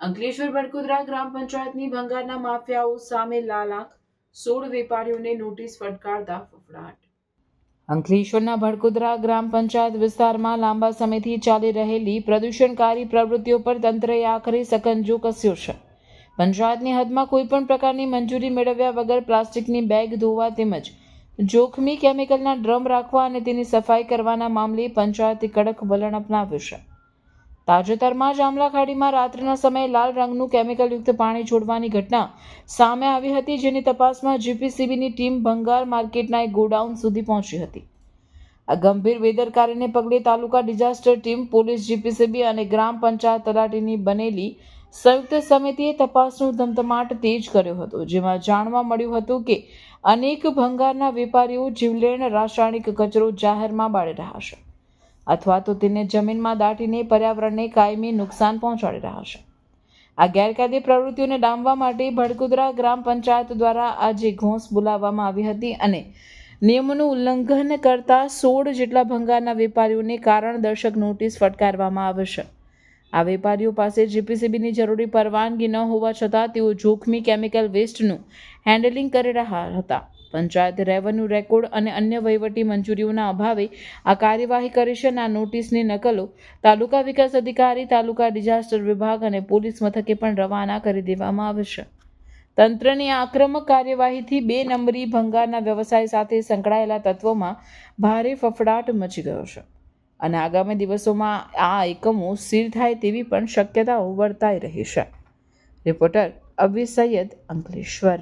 અંકલેશ્વર બડકુદરા ગ્રામ પંચાયતની ભંગારના માફિયાઓ સામે લાલાખ સોળ વેપારીઓને નોટિસ ફટકારતા ફફડાટ. અંકલેશ્વરના ભડકુદરા ગ્રામ પંચાયત વિસ્તારમાં લાંબા સમયથી ચાલી રહેલી પ્રદૂષણકારી પ્રવૃત્તિઓ પર તંત્રએ આખરે સકંજો કસ્યો છે. પંચાયતની હદમાં કોઈપણ પ્રકારની મંજૂરી મેળવ્યા વગર પ્લાસ્ટિકની બેગ ધોવા તેમજ જોખમી કેમિકલના ડ્રમ રાખવા અને તેની સફાઈ કરવાના મામલે પંચાયતે કડક વલણ અપનાવ્યું છે. તાજેતરમાં જ આમલા ખાડીમાં રાત્રિના સમયે લાલ રંગનું કેમિકલયુક્ત પાણી છોડવાની ઘટના સામે આવી હતી, જેની તપાસમાં જીપીસીબીની ટીમ ભંગાર માર્કેટના એક ગોડાઉન સુધી પહોંચી હતી. આ ગંભીર બેદરકારીને પગલે taluka disaster team, police GPCB અને ગ્રામ પંચાયત તલાટીની બનેલી સંયુક્ત સમિતિએ તપાસનો ધમધમાટ તેજ કર્યો હતો, જેમાં જાણવા મળ્યું હતું કે અનેક ભંગારના વેપારીઓ જીવલેણ રાસાયણિક કચરો જાહેરમાં બાળી રહ્યા છે. અથવા તો તેને જમીનમાં દાટીને પર્યાવરણને કાયમી નુકસાન પહોંચાડી રહ્યા છે. આ ગેરકાયદે પ્રવૃત્તિઓને ડામવા માટે ભડકુદરા ગ્રામ પંચાયત દ્વારા આજે ઘોંસ બોલાવવામાં આવી હતી અને નિયમોનું ઉલ્લંઘન કરતા સોળ જેટલા ભંગારના વેપારીઓને કારણ દર્શક નોટિસ ફટકારવામાં આવશે આ વેપારીઓ પાસે જીપીસીબીની જરૂરી પરવાનગી ન હોવા છતાં તેઓ જોખમી કેમિકલ વેસ્ટનું હેન્ડલિંગ કરી રહ્યા હતા. પંચાયત રેવન્યુ રેકોર્ડ અને અન્ય વહીવટી મંજૂરીઓના અભાવે આ કાર્યવાહી કરી છે અને આ નોટિસની નકલો તાલુકા વિકાસ અધિકારી, તાલુકા ડિઝાસ્ટર વિભાગ અને પોલીસ મથકે પણ રવાના કરી દેવામાં આવશે તંત્રની આક્રમક કાર્યવાહીથી બે નંબરી ભંગારના વ્યવસાય સાથે સંકળાયેલા તત્વોમાં ભારે ફફડાટ મચી ગયો છે અને આગામી દિવસોમાં આ એકમો સ્થિર થાય તેવી પણ શક્યતાઓ વર્તાઈ રહી છે. રિપોર્ટર અવી સૈયદ અંકલેશ્વર.